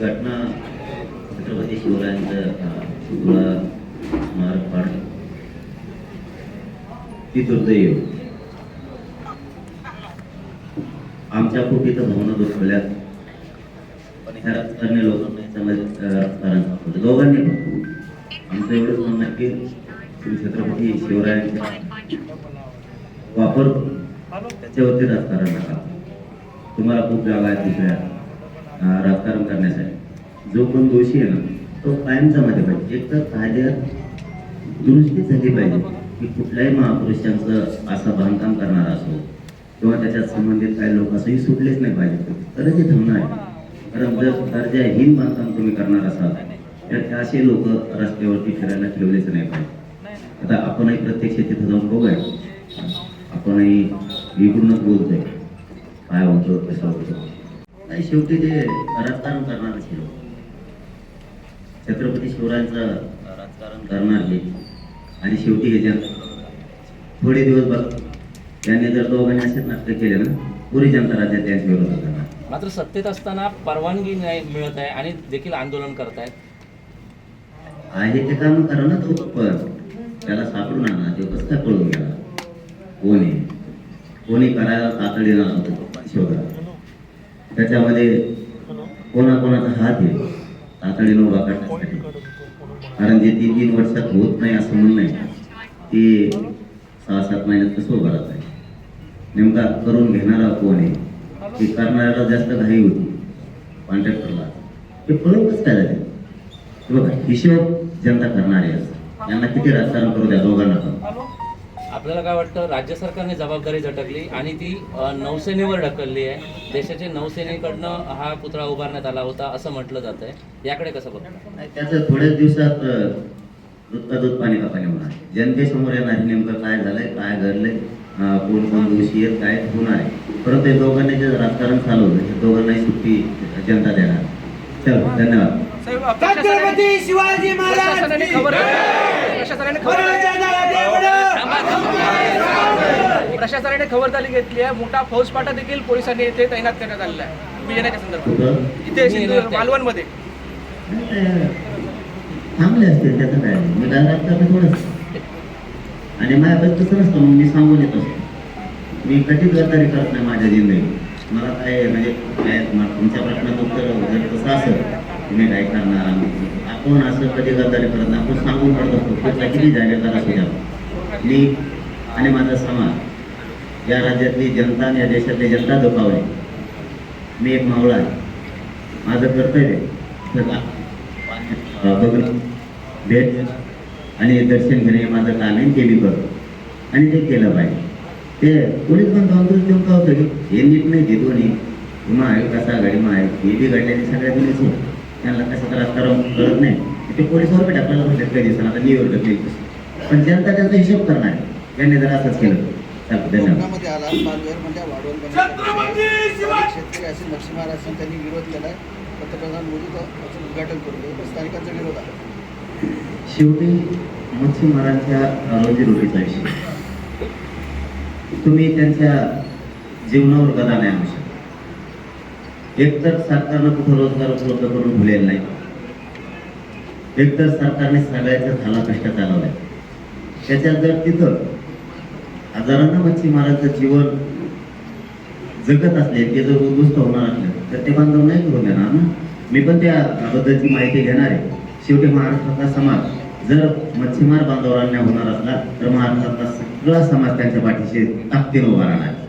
घटना छत्रपती शिवरायांचं पुतळा स्मारक पाड ती दुर्दैव आमच्या पोटी तर भावना दुखवल्यात. पण ह्या राजकारणी लोकांना याच्यामध्ये राजकारण दाखवलं. दोघांनी पण. आमचं एवढंच म्हणणं आहे की श्री छत्रपती शिवरायांचा वापर त्याच्यावरती राजकारण नका. तुम्हाला खूप जागा आहेत तिकड्या राजकारण करण्यासाठी. जो कोण दोषी आहे ना तो कायमचा मध्ये पाहिजे. एक तर कायद्यात दुरुस्ती झाली पाहिजे की कुठल्याही महापुरुषांचं असं बांधकाम करणार असो किंवा त्याच्यात संबंधित काही लोक असंही सुटलेच नाही पाहिजे. तरच हे थांबणार आहे. कारण जर दर्जाहीन बांधकाम तुम्ही करणार असाल तर असे लोक रस्त्यावरती फिरायला ठेवलेच नाही पाहिजे. आता आपणही प्रत्यक्ष तिथं जाऊन बघूया. आपणही इकडूनच बोलतोय. काय होतं कसं होतं. नाही शेवटी ते राजकारण करणार लोक छत्रपती शिवरायांचं राजकारण करणार हे. आणि शेवटी हे जनता. थोडे दिवस बघ. त्यांनी जर दोघांनी असेच नाटक केले ना पुरी जनता राज्यात त्यांच्या विरोधात करणार मात्र सत्तेत असताना परवानगी नाही मिळत आहे आणि देखील आंदोलन करतायत. आहे ते काम करा ना तो पण त्याला सापडून आणा तो कसं काय पळून गेला? कोणी? कोणी करायला तातडीला होतो? शोधा त्याच्यामध्ये कोणाकोणाचा हात आहे? तातडीनं उभा करण्यासाठी कारण जे तीन तीन वर्षात होत नाही असं म्हणणं आहे. ते सहा सात महिन्यात कसं उभं राहत आहे? नेमका करून घेणारा कोण आहे? ते करणाऱ्याला जास्त घाई होती. कॉन्ट्रॅक्टरला ते पळून कसं काय झाले? बघा हिशोब जनता करणारी यांना किती राजकारण करू द्या दोघांना पण. आपल्याला काय वाटतं राज्य सरकारने जबाबदारी झटकली आणि ती नौसेनेवर ढकलली आहे. देशाच्या नौसेनेकडनं हा पुतळा उभारण्यात आला होता असं म्हटलं जात आहे. याकडे कसं बघता? नाही, त्याचं थोड्याच दिवसात अं, दूध पाणी का पाणी होणार जनतेसमोर येणार नेमकं काय झालंय काय घडलंय कोण कोण दोषी आहेत काय होणार आहे. परंतु हे दोघांनी जे राजकारण चालवलं हे दोघांनाही सुट्टी जनता देणार. चल धन्यवाद. छत्रपती शिवाजी महाराज प्रशासनाने की खबर प्रशासनाने वरवरच्या जाळ्यात एवढं. प्रशासनाने खबरदारी घेतली आहे. मोठा फौजफाटा देखील पोलिसांनी येथे तैनात करण्यात आलेला आहे. तुम्ही येण्याच्या संदर्भात. इथे सिंधू मालवणमध्ये. थांबले असतील त्याचं काय? मी राजकारण थोडंच आणि माझ्याकडे तसं नसतं मग मी सांगून येत. असतो मी कधीच गद्दारी करत नाही माझ्या जिंदगीत मला काय म्हणजे काय तुमच्या प्रश्नाचं उत्तर जर तसं असेल तुम्ही काय करणार आपण असं कधी गद्दारी करत नाही. आपण सांगून करत असतो कुठला किती जागेदार असू द्या. मी आणि माझा समाज या राज्यातली जनता आणि या देशातली जनता दुखावली. मी एक मावळा आहे. माझं कर्तव्य आहे. बघणं भेट आणि दर्शन घेणे हे माझं काम आहे. ते मी करतो आणि ते केलं पाहिजे. ते पोलीस पण जाऊन तुझं देऊन होतं हे नीट नाही घेतो नाही विमा आहे कसा गाडी मा आहे हे बी घडल्याने सगळ्या पोलीस त्यांना कसं त्रास करावं करत नाही. ते पोलीसवर भेट आपल्याला म्हटलं काही दिवसांना आता नीवर टाकली पण जनता त्यांचा हिशोब करणार त्यांनी जर असंच केलं कोकणामध्ये आला पालघर म्हणजे वाढवण छत्रपती शिवाजी! शेतकरी असेल मच्छीमार असेल त्यांनी विरोध पंतप्रधान मोदी याचं उद्घाटन करून स्थानिकांचा विरोध शेवटी मच्छीमारांच्या रोजीरोटीचा विषय तुम्ही त्यांच्या जीवनावर गदा नाही आणू शकत. एकतर सरकारनं कुठं रोजगार उपलब्ध करून दिलेला नाही. एकतर सरकारने सगळ्याचा झाला कष्ट चालवलाय. त्याच्यात जर तिथं हजारांना मच्छीमारांचं जीवन. जगत असले ते जर उद्ध्वस्त होणार असले तर ते बांधव नाही होणार देणार ना? मी पण त्याबद्दलची माहिती घेणार आहे. शेवटी महाराष्ट्रातला समाज जर मच्छीमार बांधवांना होणार असला तर महाराष्ट्रातला सगळा समाज त्यांच्या पाठीशी ताकदीनं उभा राहणार.